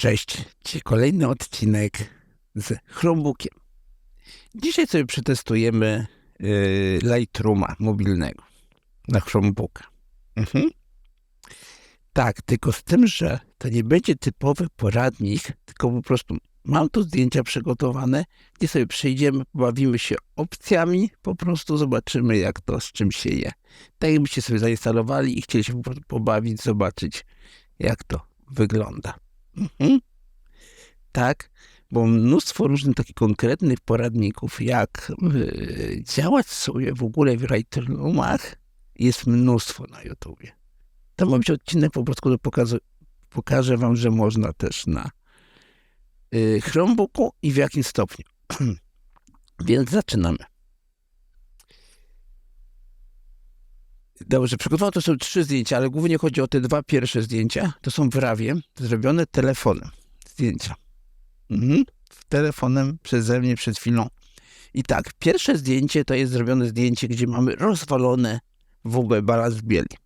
Cześć, kolejny odcinek z Chromebookiem. Dzisiaj sobie przetestujemy yy, Lightrooma mobilnego na Chromebooka. Mhm. Tak, tylko z tym, że to nie będzie typowy poradnik, tylko po prostu mam tu zdjęcia przygotowane, gdzie sobie przejdziemy, bawimy się opcjami, po prostu zobaczymy jak to z czym się je. Tak jakbyście sobie zainstalowali i chcieli się po prostu pobawić, zobaczyć jak to wygląda. Mhm. Tak, bo mnóstwo różnych takich konkretnych poradników, jak yy, działać sobie w ogóle w Lightroomach, jest mnóstwo na YouTubie. To ma być odcinek po prostu, pokaże, pokażę wam, że można też na yy, Chromebooku i w jakim stopniu. Więc zaczynamy. Dobrze, przygotowałem to są trzy zdjęcia, ale głównie chodzi o te dwa pierwsze zdjęcia. To są w rawie, zrobione telefonem. Zdjęcia. Mhm. Telefonem przeze mnie przed chwilą. I tak, pierwsze zdjęcie to jest zrobione zdjęcie, gdzie mamy rozwalone w ogóle balans bieli.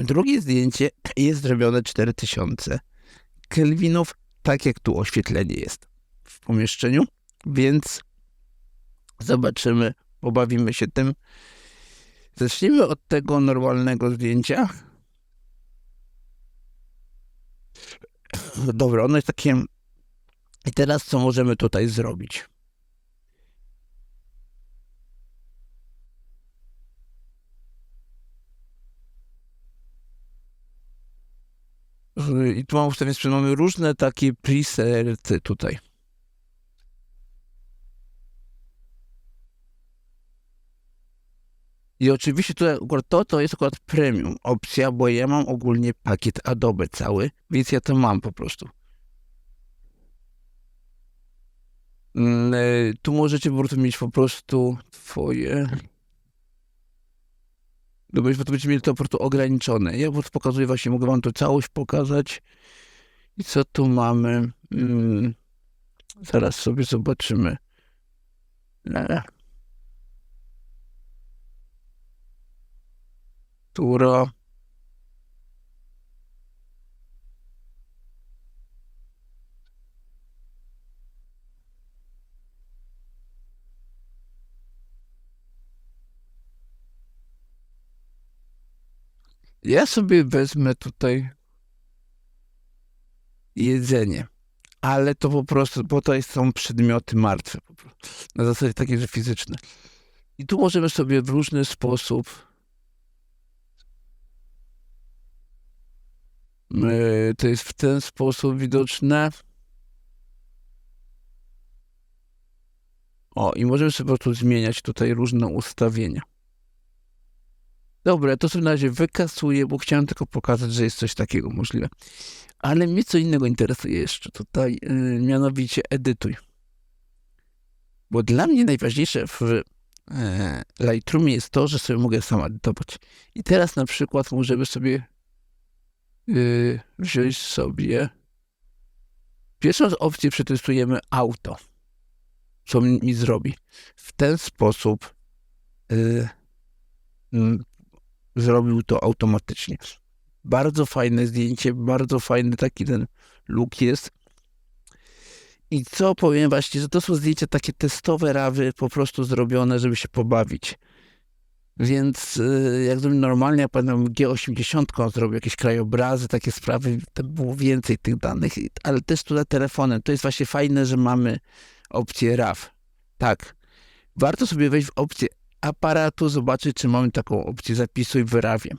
Drugie zdjęcie jest zrobione 4000 kelwinów, tak jak tu oświetlenie jest w pomieszczeniu, więc zobaczymy, pobawimy się tym. Zacznijmy od tego normalnego zdjęcia. Dobra, ono jest takie. I teraz co możemy tutaj zrobić? I tu mam ustawienie, że mamy różne takie presety tutaj. I oczywiście tutaj akurat to, to jest akurat premium opcja, bo ja mam ogólnie pakiet Adobe cały, więc ja to mam po prostu. Mm, e, Tu możecie po prostu mieć po prostu twoje... No bo będziecie mieli to po prostu ograniczone. Ja po prostu pokazuję właśnie, mogę wam to całość pokazać. I co tu mamy? Mm, Zaraz sobie zobaczymy. E. która Ja sobie wezmę tutaj jedzenie, ale to po prostu, bo to są przedmioty martwe, po prostu, na zasadzie takiej, że fizyczne. I tu możemy sobie w różny sposób To jest w ten sposób widoczne. O, i możemy sobie po prostu zmieniać tutaj różne ustawienia. Dobra, to sobie na razie wykasuję, bo chciałem tylko pokazać, że jest coś takiego możliwe. Ale mnie co innego interesuje jeszcze tutaj, yy, mianowicie edytuj. Bo dla mnie najważniejsze w yy, Lightroomie jest to, że sobie mogę sam edytować. I teraz na przykład możemy sobie yy, wziąć sobie. Pierwszą opcję przetestujemy auto. Co mi, mi zrobi? W ten sposób yy, yy, zrobił to automatycznie. Bardzo fajne zdjęcie, bardzo fajny taki ten look jest. I co powiem właśnie, że to są zdjęcia takie testowe rawy, po prostu zrobione, żeby się pobawić. Więc y, jak zrobił normalnie, ja pamiętam G80 on zrobił jakieś krajobrazy, takie sprawy, to było więcej tych danych, ale też tutaj telefonem. To jest właśnie fajne, że mamy opcję RAW. Tak, warto sobie wejść w opcję aparatu, zobaczyć, czy mamy taką opcję zapisuj w RAWie.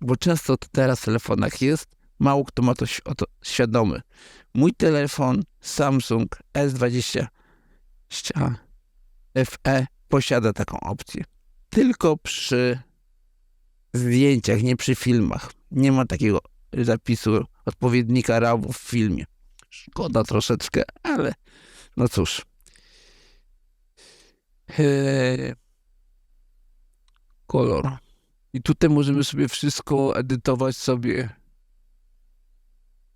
Bo często to teraz w telefonach jest, mało kto ma to, o to świadomy. Mój telefon Samsung S20 FE posiada taką opcję tylko przy zdjęciach, nie przy filmach. Nie ma takiego zapisu odpowiednika RAW w filmie. Szkoda troszeczkę, ale no cóż. Eee, kolor. I tutaj możemy sobie wszystko edytować sobie.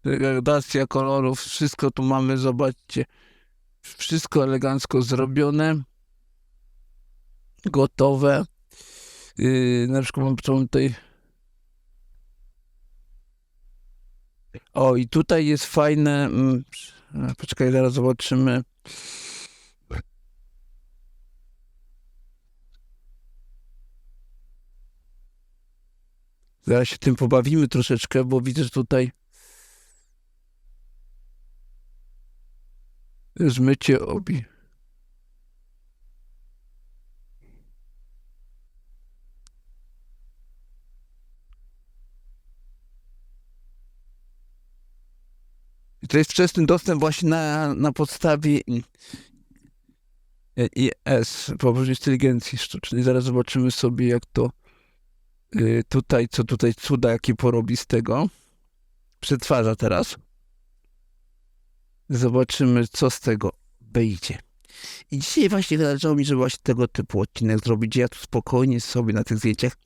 Degradacja kolorów, wszystko tu mamy, zobaczcie. Wszystko elegancko zrobione gotowe. Yy, na przykład mam tutaj O, i tutaj jest fajne. mm, Poczekaj, zaraz zobaczymy. Zaraz się tym pobawimy troszeczkę, bo widzę, że tutaj zmycie obi. I to jest wczesny dostęp właśnie na, na podstawie IS, położenia inteligencji sztucznej. Zaraz zobaczymy sobie, jak to y, tutaj, co tutaj cuda, jakie porobi z tego. Przetwarza teraz. Zobaczymy, co z tego wyjdzie. I dzisiaj właśnie zależało mi, żeby właśnie tego typu odcinek zrobić, ja tu spokojnie sobie na tych zdjęciach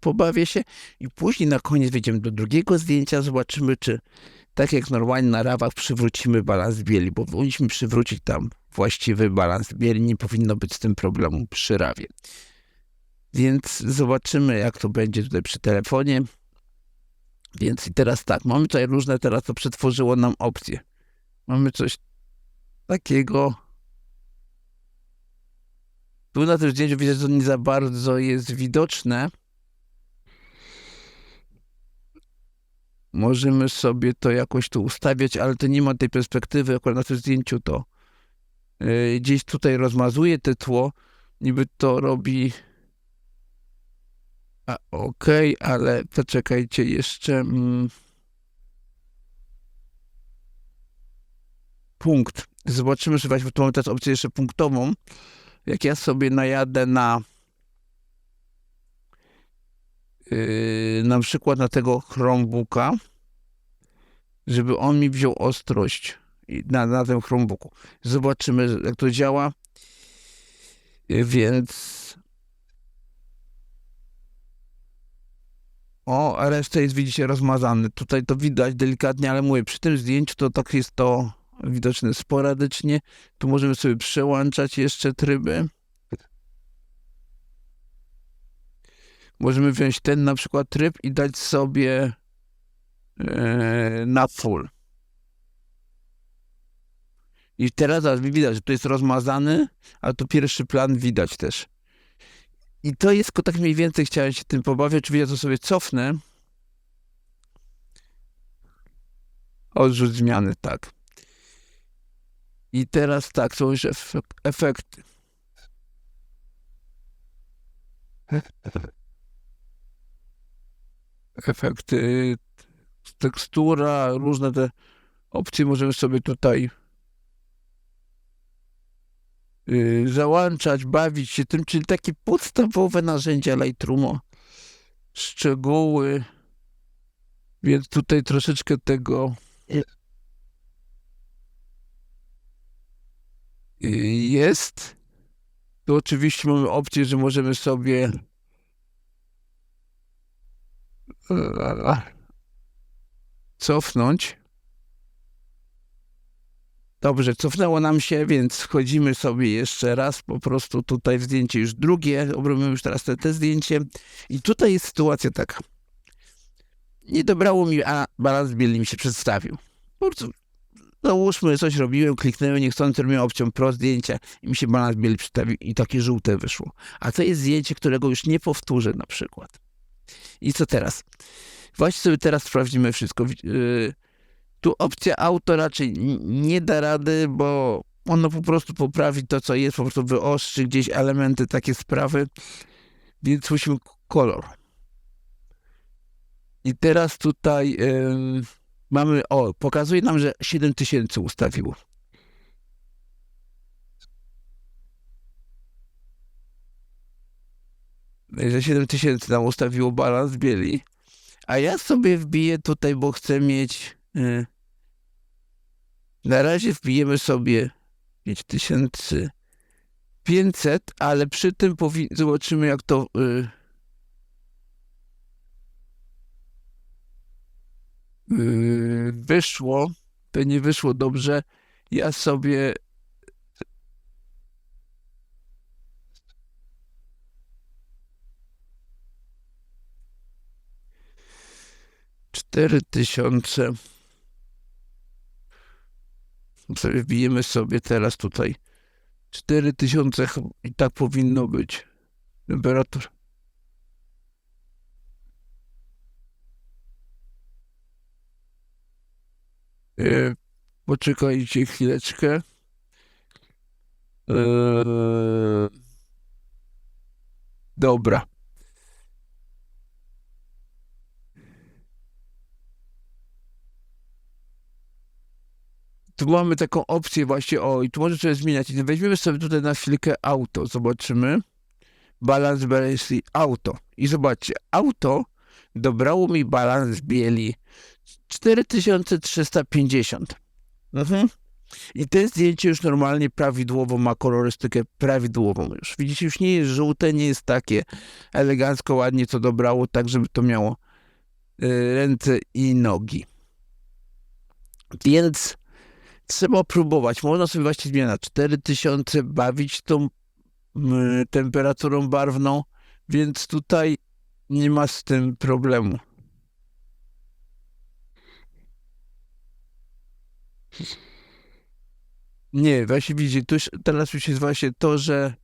pobawię się i później na koniec wejdziemy do drugiego zdjęcia, zobaczymy, czy tak jak normalnie na rawach przywrócimy balans bieli, bo powinniśmy przywrócić tam właściwy balans bieli, nie powinno być z tym problemu przy rawie. Więc zobaczymy, jak to będzie tutaj przy telefonie. Więc i teraz tak, mamy tutaj różne, teraz to przetworzyło nam opcje. Mamy coś takiego. Tu na tym zdjęciu widzę, że to nie za bardzo jest widoczne. Możemy sobie to jakoś tu ustawiać, ale to nie ma tej perspektywy. Akurat na tym zdjęciu to yy, gdzieś tutaj rozmazuje te tło. Niby to robi. A okej, ale poczekajcie jeszcze. Mm. Punkt. Zobaczymy, że właśnie mamy teraz opcję jeszcze punktową. Jak ja sobie najadę na yy, na przykład na tego Chromebooka, żeby on mi wziął ostrość na, na tym Chromebooku. Zobaczymy, jak to działa. Yy, Więc o, a reszta jest, widzicie, rozmazany. Tutaj to widać delikatnie, ale mówię, przy tym zdjęciu to tak jest to widoczne sporadycznie. Tu możemy sobie przełączać jeszcze tryby. Możemy wziąć ten na przykład tryb i dać sobie e, na full. I teraz zaraz widać, że to jest rozmazany, ale to pierwszy plan widać też. I to jest, tak mniej więcej chciałem się tym pobawić. Oczywiście to sobie cofnę. Odrzuć zmiany, tak. I teraz tak, są już efek- efekty. Efekty, tekstura, różne te opcje możemy sobie tutaj yy, załączać, bawić się tym, czyli takie podstawowe narzędzia Lightroomu. Szczegóły. Więc tutaj troszeczkę tego yy, jest. Tu oczywiście mamy opcję, że możemy sobie cofnąć. Dobrze, cofnęło nam się, więc wchodzimy sobie jeszcze raz, po prostu tutaj zdjęcie już drugie, robimy już teraz te, te zdjęcie i tutaj jest sytuacja taka. Nie dobrało mi, a balans bieli mi się przedstawił. Po prostu załóżmy, coś robiłem, kliknąłem niechcący, robiłem opcją pro zdjęcia i mi się balans bieli przedstawił i takie żółte wyszło. A to jest zdjęcie, którego już nie powtórzę na przykład. I co teraz? Właśnie sobie teraz sprawdzimy wszystko. Yy, tu opcja auto raczej nie da rady, bo ono po prostu poprawi to, co jest, po prostu wyostrzy gdzieś elementy, takie sprawy, więc musimy kolor. I teraz tutaj yy, mamy, o, pokazuje nam, że 7000 ustawiło. Że 7000 nam ustawiło balans bieli. A ja sobie wbiję tutaj, bo chcę mieć. y, na razie wbijemy sobie 5500, ale przy tym zobaczymy, jak to. Y, y, wyszło. To nie wyszło dobrze. Ja sobie. cztery tysiące. Sobie wbijemy sobie teraz tutaj. cztery tysiące i tak powinno być. Temperatura. E, poczekajcie chwileczkę. E, dobra. Tu mamy taką opcję właśnie, o i tu może sobie zmieniać. Weźmiemy sobie tutaj na chwilkę auto, zobaczymy. Balans Belsey auto. I zobaczcie, auto dobrało mi balans bieli 4350. Mhm. I to zdjęcie już normalnie prawidłowo ma kolorystykę prawidłową już. Widzicie, już nie jest żółte, nie jest takie elegancko, ładnie to dobrało, tak żeby to miało y, ręce i nogi. Więc trzeba próbować. Można sobie właśnie zmiana 4000 bawić tą temperaturą barwną, więc tutaj nie ma z tym problemu. Nie, właśnie widzicie, tu teraz już jest właśnie to, że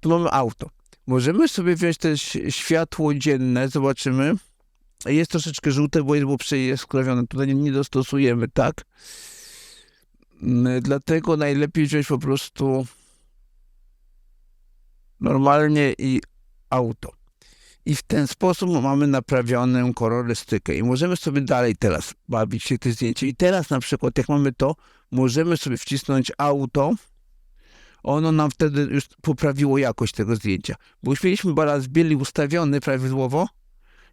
tu mamy auto. Możemy sobie wziąć też światło dzienne, zobaczymy. Jest troszeczkę żółte, bo jest było przejaskrawione. Tutaj nie, dostosujemy, tak? Mm, Dlatego najlepiej wziąć po prostu normalnie i auto. I w ten sposób mamy naprawioną kolorystykę. I możemy sobie dalej teraz bawić się te zdjęcie. I teraz na przykład, jak mamy to, możemy sobie wcisnąć auto. Ono nam wtedy już poprawiło jakość tego zdjęcia. Bo już mieliśmy balans bieli ustawiony prawidłowo.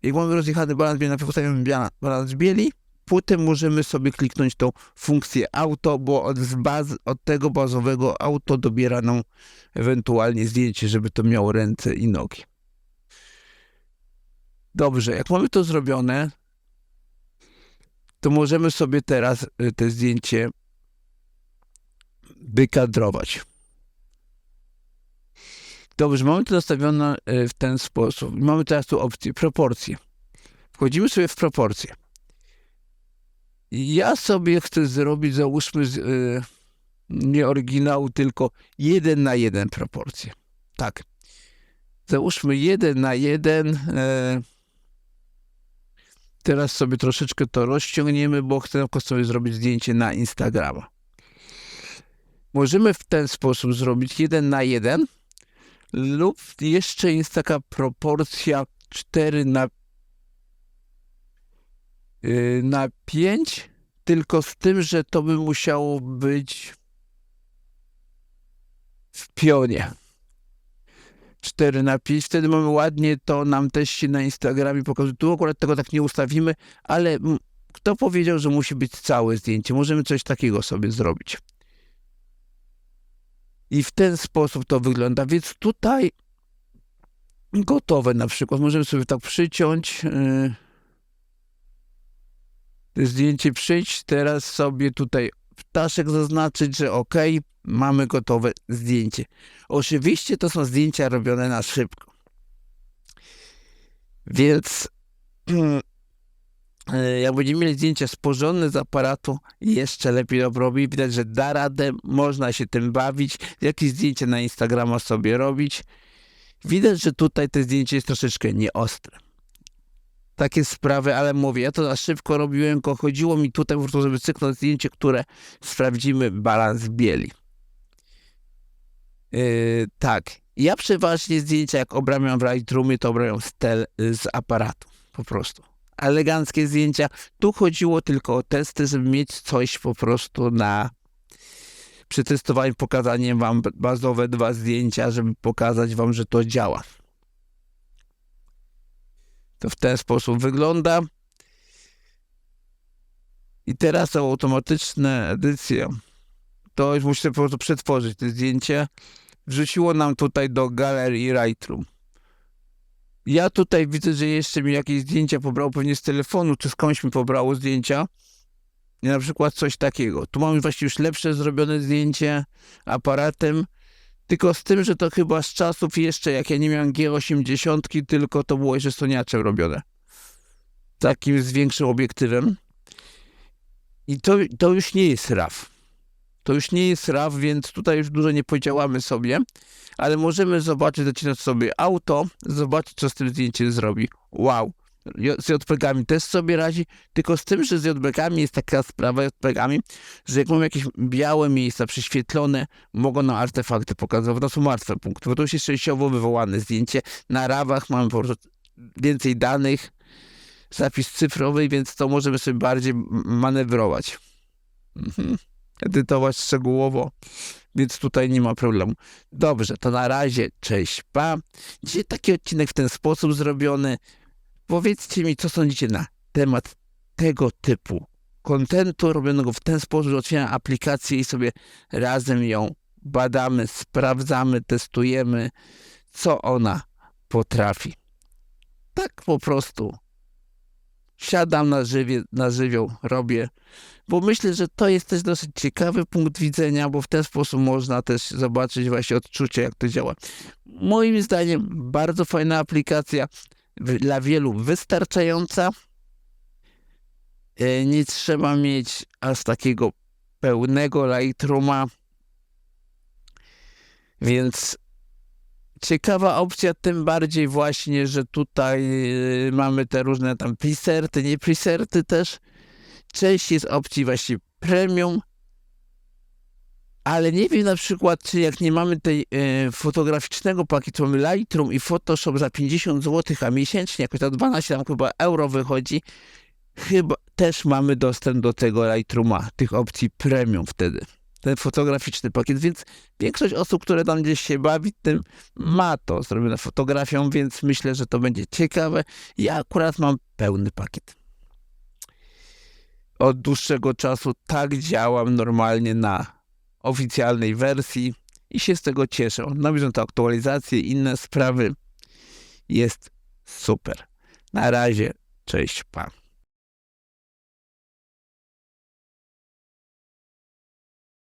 Jak mamy rozjechany balans bieli, najpierw ustawimy bia- balans bieli, potem możemy sobie kliknąć tą funkcję auto, bo od, baz, od tego bazowego auto dobiera nam ewentualnie zdjęcie, żeby to miało ręce i nogi. Dobrze, jak mamy to zrobione, to możemy sobie teraz y, te zdjęcie wykadrować. Dobrze, mamy to nastawione w ten sposób. Mamy teraz tu opcję proporcje. Wchodzimy sobie w proporcje. Ja sobie chcę zrobić, załóżmy, z, y, nie oryginału, tylko jeden na jeden proporcje. Tak. Załóżmy jeden na jeden. E, teraz sobie troszeczkę to rozciągniemy, bo chcę sobie zrobić zdjęcie na Instagrama. Możemy w ten sposób zrobić jeden na jeden lub jeszcze jest taka proporcja 4 na yy, na 5, tylko z tym, że to by musiało być w pionie. 4 na 5, wtedy mamy ładnie, to nam też się na Instagramie pokazuje. Tu akurat tego tak nie ustawimy, ale kto powiedział, że musi być całe zdjęcie? Możemy coś takiego sobie zrobić. I w ten sposób to wygląda. Więc tutaj gotowe na przykład. Możemy sobie tak przyciąć. Te zdjęcie przyjść. Teraz sobie tutaj ptaszek zaznaczyć, że ok, mamy gotowe zdjęcie. Oczywiście to są zdjęcia robione na szybko. Więc jak będziemy mieli zdjęcia sporządne z aparatu, jeszcze lepiej to robi. Widać, że da radę, można się tym bawić, jakieś zdjęcia na Instagrama sobie robić. Widać, że tutaj te zdjęcie jest troszeczkę nieostre. Takie sprawy, ale mówię, ja to na szybko robiłem, tylko chodziło mi tutaj po prostu, żeby cyknąć zdjęcie, które sprawdzimy balans bieli. Yy, tak. Ja przeważnie zdjęcia, jak obramiam w Lightroomie, to obramiam z aparatu. Po prostu. Eleganckie zdjęcia. Tu chodziło tylko o testy, żeby mieć coś po prostu na przetestowanie, pokazanie wam bazowe dwa zdjęcia, żeby pokazać wam, że to działa. To w ten sposób wygląda. I teraz są automatyczne edycje. To już muszę po prostu przetworzyć te zdjęcie. Wrzuciło nam tutaj do galerii Lightroom. Ja tutaj widzę, że jeszcze mi jakieś zdjęcia pobrało pewnie z telefonu, czy skądś mi pobrało zdjęcia. I na przykład coś takiego. Tu mamy właśnie już lepsze zrobione zdjęcie aparatem, tylko z tym, że to chyba z czasów jeszcze, jak ja nie miałem G80, tylko to było jeszcze soniaczem robione. Takim z większym obiektywem. I to, to już nie jest RAW. To już nie jest RAW, więc tutaj już dużo nie podziałamy sobie, ale możemy zobaczyć, zaczynać sobie auto, zobaczyć, co z tym zdjęciem zrobi. Wow. Z JPG-ami też sobie radzi, tylko z tym, że z JPG-ami jest taka sprawa JPG-ami, że jak mamy jakieś białe miejsca prześwietlone, mogą nam artefakty pokazywać. To są martwe punkty, bo to już jest częściowo wywołane zdjęcie. Na rawach mamy po prostu więcej danych, zapis cyfrowy, więc to możemy sobie bardziej manewrować. Mhm. Edytować szczegółowo, więc tutaj nie ma problemu. Dobrze, to na razie, cześć, pa. Dzisiaj taki odcinek w ten sposób zrobiony. Powiedzcie mi, co sądzicie na temat tego typu kontentu robionego w ten sposób, że otwieram aplikację i sobie razem ją badamy, sprawdzamy, testujemy, co ona potrafi. Tak po prostu siadam na, żywie, na żywioł, robię, bo myślę, że to jest też dosyć ciekawy punkt widzenia, bo w ten sposób można też zobaczyć właśnie odczucie, jak to działa. Moim zdaniem bardzo fajna aplikacja, dla wielu wystarczająca. E, Nie trzeba mieć aż takiego pełnego Lightrooma, więc ciekawa opcja, tym bardziej właśnie, że tutaj e, mamy te różne tam preserty, nie preserty też. Część jest opcji właśnie premium, ale nie wiem na przykład, czy jak nie mamy tej e, fotograficznego pakietu, mamy Lightroom i Photoshop za 50 zł, a miesięcznie jakoś za 12 tam chyba euro wychodzi, chyba też mamy dostęp do tego Lightrooma, tych opcji premium wtedy. Ten fotograficzny pakiet, więc większość osób, które tam gdzieś się bawi tym, ma to zrobione fotografią, więc myślę, że to będzie ciekawe. Ja akurat mam pełny pakiet. Od dłuższego czasu tak działam normalnie na oficjalnej wersji i się z tego cieszę. Na bieżąco aktualizacje, inne sprawy. Jest super. Na razie, cześć, pa.